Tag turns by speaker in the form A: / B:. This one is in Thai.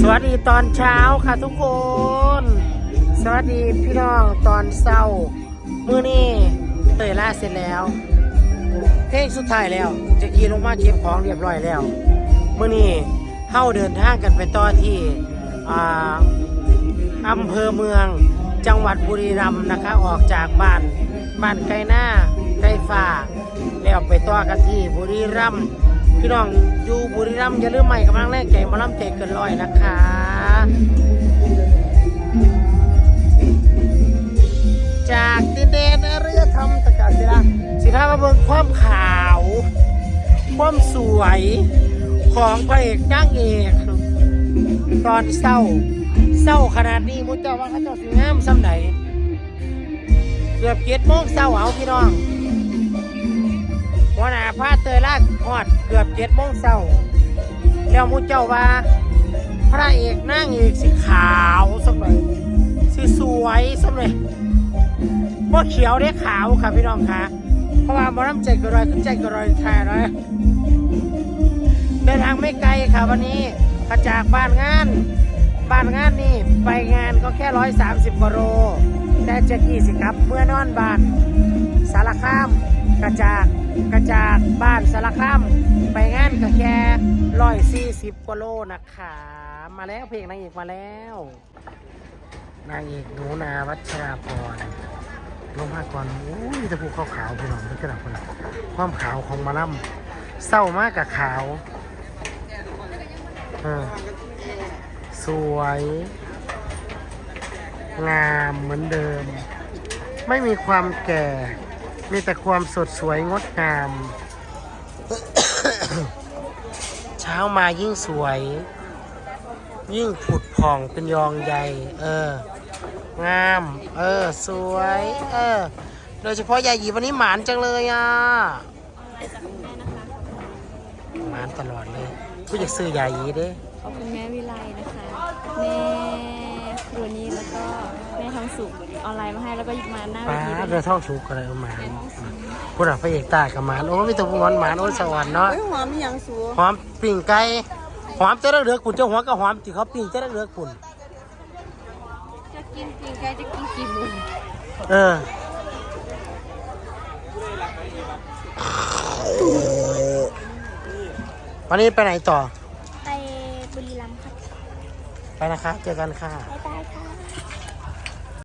A: สวัสดีตอนเช้าค่ะทุกคน สวัสดีพี่น้องตอนเศร้า มื้อนี้เตยล่าเสร็จแล้ว เพลงสุดท้ายแล้ว จะขี่ลงมาเก็บของเรียบร้อยแล้ว มื้อนี้เฮาเดินทางกันไปต่อที่อ่าอำเภอเมืองจังหวัดบุรีรัมย์นะคะ ออกจากบ้านบ้านไกลหน้าไกลฟ้าแล้วไปต่อกันที่บุรีรัมย์ พี่น้องอยู่บุรีรัมย์อย่าลืมใหม่กำลังแรกใจมาล่ำใจเกินร้อยนะคะจากดินแดนอารยธรรมตะการศิลาสิพามาเบิ่งความขาว ความสวยของพระเอกนางเอกตอนเศร้า เศร้าขนาดนี้มุจเจ้าว่าเขาเจ้าสิงามซ้ำไหนเกือบเจ็ดโมงเศร้าเอาพี่น้อง วันหน้าพาเตยลากฮอดเกือบเจ็ดโมงเศร้าแล้วมุจเจ้าว่า พระเอกนางเอกสิขาวซ้ำไหนสิสวยซ้ำไหนว่เขียวได้ขาวค่ะพี่น้องค่ะ เพราะว่าหมอลำใจกระรอยขึ้นใจกระรอยแทนเลยเดินทางไม่ไกลค่ะวันนี้มาจากบ้านงานบ้านงานนี่ไปงานก็แค่ร้อยสามสิบกิโลแต่จะกี่สิครับเมื่อนอนบ้านสารคาม กระจากกระจากบ้านสารคามไปงานก็แค่ร้อยสี่สิบกิโลนะคะ มาแล้วเพลงนางเอกมาแล้ว นางเอกหนูนาวัชราพรลงมาก่อนโอ้ยจะผูกขาวๆพี่น้องนี่คือหนักคนละความขาวของมาล่ำเศร้ามากกับขาวสวย งามเหมือนเดิม ไม่มีความแก่ มีแต่ความสดสวยงดงาม เช้ามายิ่งสวย ยิ่งผุดผ่องเป็นยองใหญ่เออ งาม เออ สวย เออ โดยเฉพาะยายหยีวันนี้หมานจังเลยอะหมานตลอดเลยผู้อยากซื้อยายหยีเด้
B: ขอบคุณแม่วิไลนะคะ แม่ครูนี่แล้วก็แม่ท องสุกออนไลน์มาให้แล้วก็หยิบมาหน้าเว
A: ป้า
B: ที
A: เรื
B: ด้ว
A: อยท่องถูกอะไรหมานผู้หลักพระเอกตากับหมานโอ้มีแตัวหวานหมานโอ้ยสวรรค์เนาะ
C: เฮ้ยหอมมีหยังสู
A: หอมปิ่งไก่หอมเจ้าเลือกปุ่นเจ้าหัวก็หอมที่เขาปิ่งเจ้าเลือกปุ่น
B: จะกินกินไก่จะกินกี่มุม
A: เออวันนี้ไปไหนต่อ
B: ไปบุรีรัมย์ค่ะ
A: ไปนะคะเจอกันค่ะ
B: บ๊ายบายค่ะ